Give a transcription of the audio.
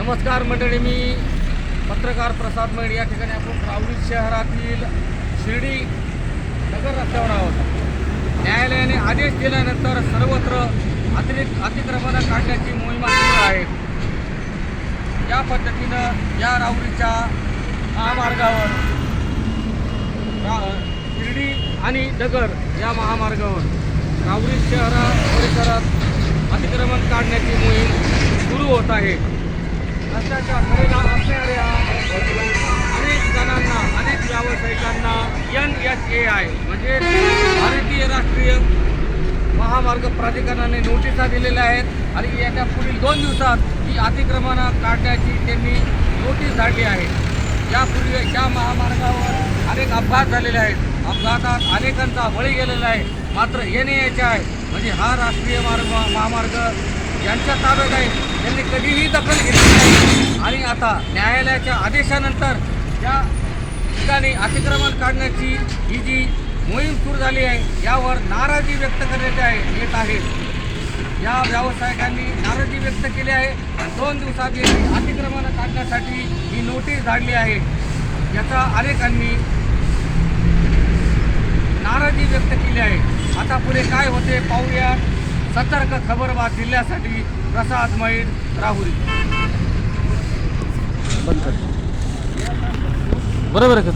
नमस्कार मंडळी मी पत्रकार प्रसाद मैड या ठिकाणी आपण रावरी शहरातील शिर्डी नगर रस्त्यावर आहोत. न्यायालयाने आदेश दिल्यानंतर सर्वत्र अतिरिक्त अतिक्रमणं काढण्याची मोहिमा सुरू आहे. या पद्धतीनं या राहुरीच्या महामार्गावर शिर्डी आणि नगर या महामार्गावर राऊरी शहरा परिसरात अतिक्रमण काढण्याची मोहीम सुरू होत आहे. देशाच्या कडेला असणाऱ्या अनेक जणांना अनेक व्यावसायिकांना एन एच ए आय म्हणजे भारतीय राष्ट्रीय महामार्ग प्राधिकरणाने नोटिसा दिलेल्या आहेत आणि याच्या पुढील दोन दिवसात ही अतिक्रमणं काढण्याची त्यांनी नोटीस धाडली आहे. यापूर्वी या महामार्गावर अनेक अपघात झालेले आहेत. अपघातात अनेकांचा बळी गेलेला आहे. मात्र एन एच आय म्हणजे हा राष्ट्रीय मार्ग महामार्ग यांच्या ताब्यात आहे. त्यांनी कधीही दखल घेतली नाही. आणि आता न्यायालयाच्या आदेशानंतर या ठिकाणी अतिक्रमण काढण्याची ही जी मोहीम सुरू झाली आहे यावर नाराजी व्यक्त करण्यात आहे येत आहे. या व्यावसायिकांनी नाराजी व्यक्त केली आहे. आणि दोन दिवसात येथे अतिक्रमण काढण्यासाठी ही नोटीस धाडली आहे. याचा अनेकांनी नाराजी व्यक्त केली आहे. आता पुढे काय होते पाहूया. सतर्क खबरबात जिल्ह्यासाठी प्रसाद मैड राहुरी. बरोबर आहे का?